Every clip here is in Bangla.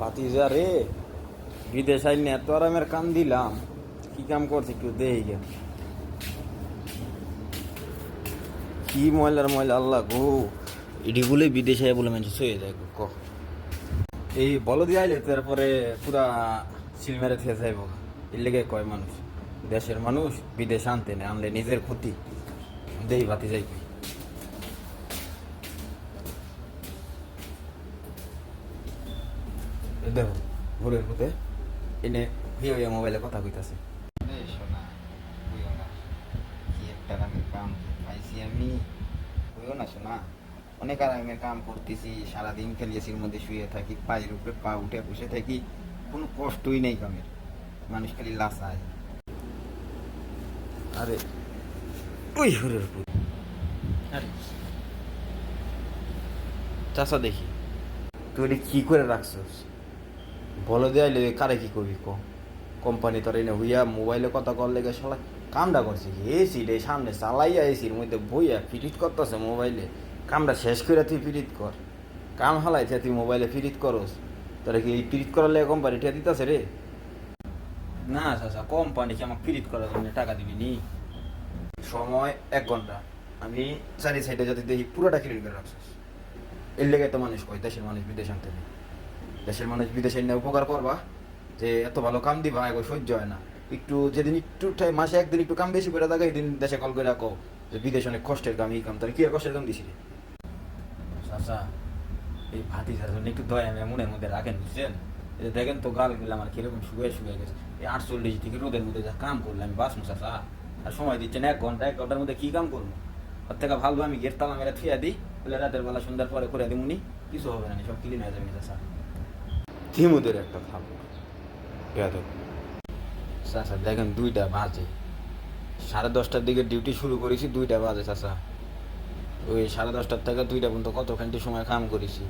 পাতিজা রে বিদেশ আইনে এত আরামের কান দিলাম কি কাম করছে একটু দেই গে কি ময়লার ময়লা আল্লাহ গো। এটি বলে বিদেশে আয় বলে মানুষ শুয়ে যায় ক। এই বলদি আইলে তারপরে পুরা সিল মেরে থেকে যাইব এর লেগে কয় মানুষ? দেশের মানুষ বিদেশ আনতে না আনলে নিজের ক্ষতি। দেই বাতি যাই কই। এ দেখো ভোরের মধ্যে এনে হিয়ে মোবাইলে কথা কইতাছে। না। শোনা অনেক আরামের কাম করতেছি সারাদিন খালি এসির মধ্যে শুয়ে থাকি পায়ের উপরে পা উঠে বসে থাকি। কোনো কষ্টই নেই কামের। মানুষ খালি লাসায়। আরে ওই হুরের পুত আরে। চাষা দেখি তুই কি করে রাখছস? বলো দেয় লেগে কারে কি করবি ক? কোম্পানি তোর এনে হইয়া মোবাইলে কথা কল লেগে শালা কামটা করছে কি? এসি রে সামনে চালাইয়া এসির মধ্যে বইয়া ফিরিট করতেছে মোবাইলে কামটা শেষ করে তুই ফিরিট কর। কাম হালাইছে তুই মোবাইলে ফিরিট করস। তোরা কি এই ফিরিট করার লেগে কোম্পানি টিয়া দিতেছে রে? না চাচা কোম্পানি কি আমাকে ফিরিট করার জন্য টাকা দিবি নি? সময় এক ঘণ্টা। আমি চারি সাইডে যদি দেখি পুরোটা ক্লিন করে রাখছিস। এর লেগে তো মানুষ কয় দেশের মানুষ বিদেশ আনতে দেশের মানুষ বিদেশে নিয়ে উপকার করবা, যে এত ভালো কাম দিবা এগো সহ্য হয় না। একটু যেদিন একটু মাসে একদিন একটু কাম বেশি করে থাকে, এদিন দেশে কল করে রাখো যে বিদেশে অনেক কষ্টের কাম, এই কাম। তাহলে কি কষ্টের কাম দিছি রে চাচা, এই ভাতি জন্য একটু দয়া আমি মনের মধ্যে রাখেন, বুঝছেন? এই দেখেন তো গালগুলো আমার কীরকম শুয়ে শুয়ে গেছে। এই আটচল্লিশ ডিগ্রি রোদের মধ্যে যা কাম করলে আমি বাঁচবো, চাচা। আর সময় দিচ্ছেন এক ঘণ্টা, এক ঘণ্টার মধ্যে কি কাম করব? ওর থেকে ভালো আমি গেট তালা মেরে থুয়া দিই বলে রাতের বেলা সন্ধ্যার পরে করে দিই মুনি কিছু হবে না, সব ক্লিন হয়ে যাবে, চাচা। হিমুদের একটা খাব বেয়াদব। চাচা, দেখেন দুইটা বাজে। সাড়ে দশটার দিকে ডিউটি শুরু করেছি, দুইটা বাজে চাচা। ওই সাড়ে দশটার থেকে দুইটা পর্যন্ত কত ঘণ্টা সময় কাম করেছি।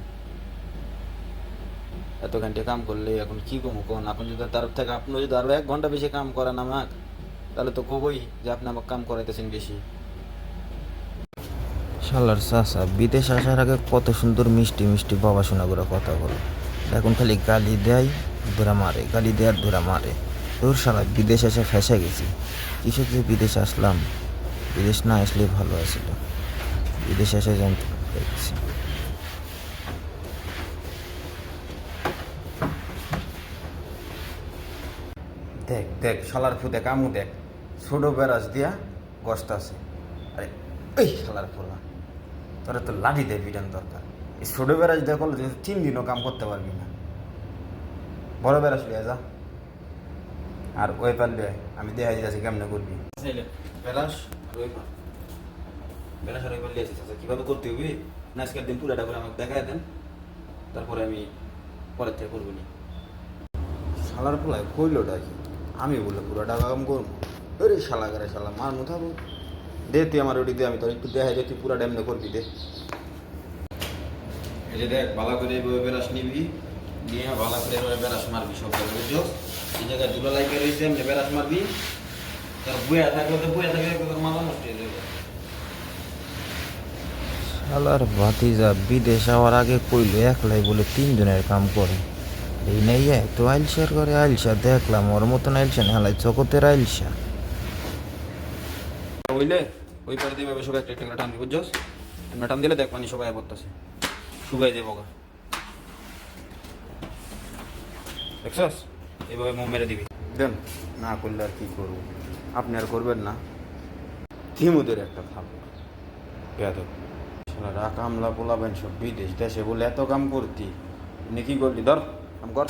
এত ঘণ্টা কাম করলে এখন কি কমো কোন? আপনি যদি তার থেকে, আপনি যদি আরও এক ঘণ্টা বেশি কাম করেন আমাক, তাহলে তো কবই যে আপনি আমাকে কাম করাইতেছেন বেশি। শালার চাষা বিদেশ আসার আগে কত সুন্দর মিষ্টি মিষ্টি বাবা শোনা করে কথা বলে। এখন খালি গালি দেয়, ধরা মারে, গালি দেয় ধরা মারে। তোর শালা বিদেশ এসে ফেসে গেছি। কিসের যে বিদেশ আসলাম? বিদেশ না আসলে ভালো আছিল বিদেশ এসে জানতে পেরেছি দেখ দেখ, শালার ফুতে কামু দেখ। ছোট বেরাস দিয়া গস্ত আছে। আরে, এই শালার ফোলা তোরা তো লাঠি দে বিটান দরকার। ছোট বেরাস দেখ করলে তুই তিন দিনও কাম করতে পারবি না বড় বেরাস লিয়া যা। আর ওই পারলে আমি দেখাই যাচ্ছি কেমনে করবি। বেরাস আর ওই আর পার লিয়েছিস আচ্ছা কীভাবে করতে হবে? না আজকের দিন পুরাটা করে আমাকে দেখায় দেন তারপরে আমি পরের থেকে করব নি। শালার পোলায় কইলোটা কি আমি বলে পুরো টাকা কাম করব। আরে শালা করে শালা মার মুথাবো। দে তুই আমার ওটি দে আমি তোর একটু দেখাই দে তুই পুরা ড্যামনে করবি দে। এই যে দেখ ভালো করে এইভাবে বেরাস নিবি নিয়ে ভালো করে এভাবে বেরাস মারবি সব জায়গায় বুঝছ? এই জায়গায় দুটো লাইকে রয়েছে এমনি বেরাস মারবি। তোর বইয়া থাকলে তো বইয়া থাকলে তোর মাথা নষ্ট হয়ে যাবে। শালার ভাতিজা বিদেশ যাওয়ার আগে কইলো একলাই বলে তিনজনের কাম করে। এই নাই তো আইলসার করে আইলসা দেখলাম ওর মতন আইলসা হেলাই চকতের আইলসা বুঝলে ওই পারে দিয়ে সবাই একটা একটা টান দিবি বুঝছস? টান টান দিলে দেখ পানি সবাই পড়তেছে শুকাই দেবো গা দেখছস? এইভাবে মুখ মেরে দিবি। দেন না করলে আর কি করব? আপনি আর করবেন না। হিমুদের একটা খাব। বেয়াদব। শালারা কামলা পোলাবেন সব বিদেশ দেশে বলে এত কাম করতি। আপনি কি করলি? ধর কাম কর।